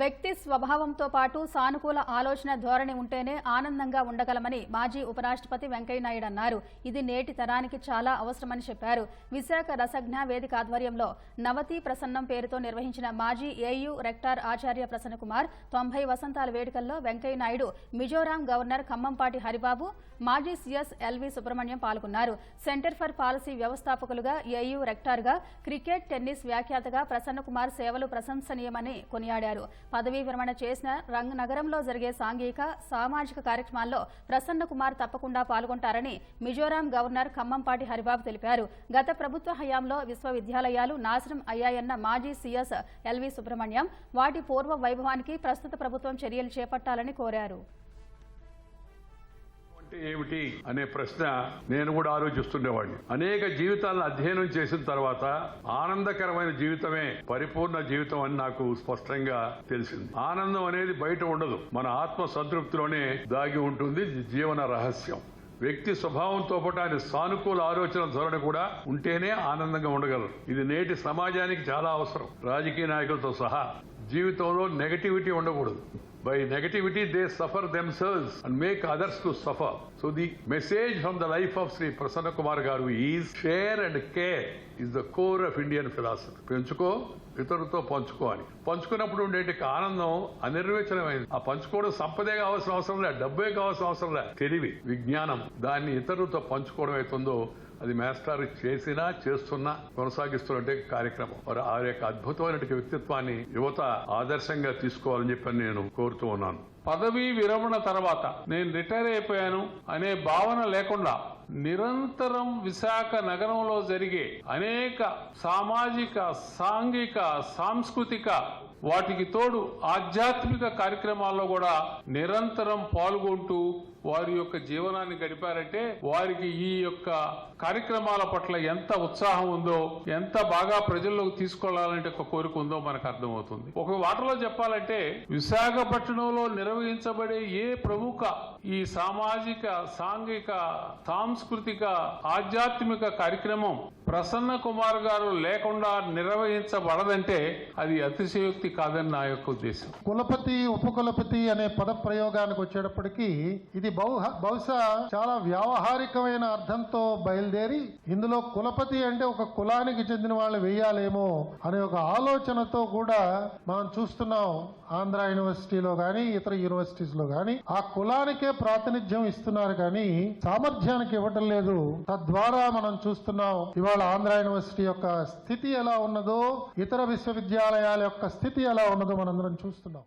వ్యక్తి స్వభావంతో పాటు సానుకూల ఆలోచన ధోరణి ఉంటేనే ఆనందంగా ఉండగలమని మాజీ ఉపరాష్ట్రపతి వెంకయ్యనాయుడు అన్నారు. ఇది నేటి తరానికి చాలా అవసరమని చెప్పారు. విశాఖ రసజ్ఞ వేదిక ఆధ్వర్యంలో నవతి ప్రసన్నం పేరుతో నిర్వహించిన మాజీ ఏయూ రెక్టార్ ఆచార్య ప్రసన్నకుమార్ తొంభై వసంతాల వేడుకల్లో వెంకయ్యనాయుడు మిజోరాం గవర్నర్ ఖమ్మంపాటి హరిబాబు మాజీ సీఎస్ ఎల్వి సుబ్రహ్మణ్యం పాల్గొన్నారు. సెంటర్ ఫర్ పాలసీ వ్యవస్థాపకులుగా ఏయూ రెక్టార్గా క్రికెట్ టెన్నిస్ వ్యాఖ్యాతగా ప్రసన్నకుమార్ సేవలు ప్రశంసనీయమని కొనియాడారు. పదవీ విరమణ చేసిన రంగ్ నగరంలో జరిగే సాంఘిక సామాజిక కార్యక్రమాల్లో ప్రసన్న కుమార్ తప్పకుండా పాల్గొంటారని మిజోరాం గవర్నర్ ఖమ్మంపాటి హరిబాబు తెలిపారు. గత ప్రభుత్వ హయాంలో విశ్వవిద్యాలయాలు నాశనం అయ్యాయన్న మాజీ సీఎస్ ఎల్వి సుబ్రహ్మణ్యం వాటి పూర్వ వైభవానికి ప్రస్తుత ప్రభుత్వం చర్యలు చేపట్టాలని కోరారు. అంటే ఏమిటి అనే ప్రశ్న నేను కూడా ఆలోచిస్తుండేవాడిని. అనేక జీవితాలను అధ్యయనం చేసిన తర్వాత ఆనందకరమైన జీవితమే పరిపూర్ణ జీవితం అని నాకు స్పష్టంగా తెలిసింది. ఆనందం అనేది బయట ఉండదు. మన ఆత్మ సంతృప్తిలోనే దాగి ఉంటుంది. జీవన రహస్యం. వ్యక్తి స్వభావంతో పాటు ఆయన సానుకూల ఆలోచన ధోరణి కూడా ఉంటేనే ఆనందంగా ఉండగలరు. ఇది నేటి సమాజానికి చాలా అవసరం. రాజకీయ నాయకులతో సహా జీవితంలో నెగటివిటీ ఉండకూడదు. By negativity they suffer themselves and make others to suffer so the message from the life of Shri Prasanna Kumar గారు is share and care is the core of Indian philosophy పెంచుకో ఇతరులతో పంచుకో అని పంచుకున్నప్పుడు ఉండేటి ఆనందం అనిర్వచనమైంది. ఆ పంచుకోవడం సంపదే కావాల్సిన అవసరం లే డబ్బే కావాల్సిన అవసరం లే. తెలివి విజ్ఞానం దాన్ని ఇతరులతో పంచుకోవడం అవుతుందో అది మాస్టర్ చేసినా చేస్తున్నా కొనసాగిస్తున్నట్టే కార్యక్రమం. మరి ఆ యొక్క అద్భుతమైనటువంటి వ్యక్తిత్వాన్ని యువత ఆదర్శంగా తీసుకోవాలని చెప్పి నేను కోరుతూ ఉన్నాను. పదవీ విరమణ తర్వాత నేను రిటైర్ అయిపోయాను అనే భావన లేకుండా నిరంతరం విశాఖ నగరంలో జరిగే అనేక సామాజిక సాంఘిక సాంస్కృతిక వాటికి తోడు ఆధ్యాత్మిక కార్యక్రమాల్లో కూడా నిరంతరం పాల్గొంటూ వారి యొక్క జీవనాన్ని గడిపారంటే వారికి ఈ యొక్క కార్యక్రమాల పట్ల ఎంత ఉత్సాహం ఉందో ఎంత బాగా ప్రజల్లోకి తీసుకెళ్ళాలంటే ఒక కోరిక ఉందో మనకు అర్థమవుతుంది. ఒక వాటలో చెప్పాలంటే విశాఖపట్నంలో నిర్వహించబడే ఏ ప్రముఖ ఈ సామాజిక సాంఘిక సాంస్కృతిక ఆధ్యాత్మిక కార్యక్రమం ప్రసన్న కుమార్ గారు లేకుండా నిర్వహించబడదంటే అది అతిశయోక్తి కాదని నా యొక్క ఉద్దేశం. కులపతి ఉపకులపతి అనే పద ప్రయోగానికి వచ్చేటప్పటికి ఇది బహు- బహుశా చాలా వ్యావహారికమైన అర్థంతో బయలుదేరి ఇందులో కులపతి అంటే ఒక కులానికి చెందిన వాళ్ళు వేయాలేమో అనే ఒక ఆలోచనతో కూడా మనం చూస్తున్నాం ఆంధ్ర యూనివర్సిటీలో కానీ ఇతర యూనివర్సిటీస్లో కానీ ఆ కులానికే ప్రాతినిధ్యం ఇస్తున్నారు కానీ సామర్థ్యానికి ఇవ్వటం లేదు. తద్వారా మనం చూస్తున్నాం ఇవాళ ఆంధ్ర యూనివర్సిటీ యొక్క స్థితి ఎలా ఉన్నదో ఇతర విశ్వవిద్యాలయాల యొక్క స్థితి ఎలా ఉన్నదో మనందరం చూస్తున్నాం.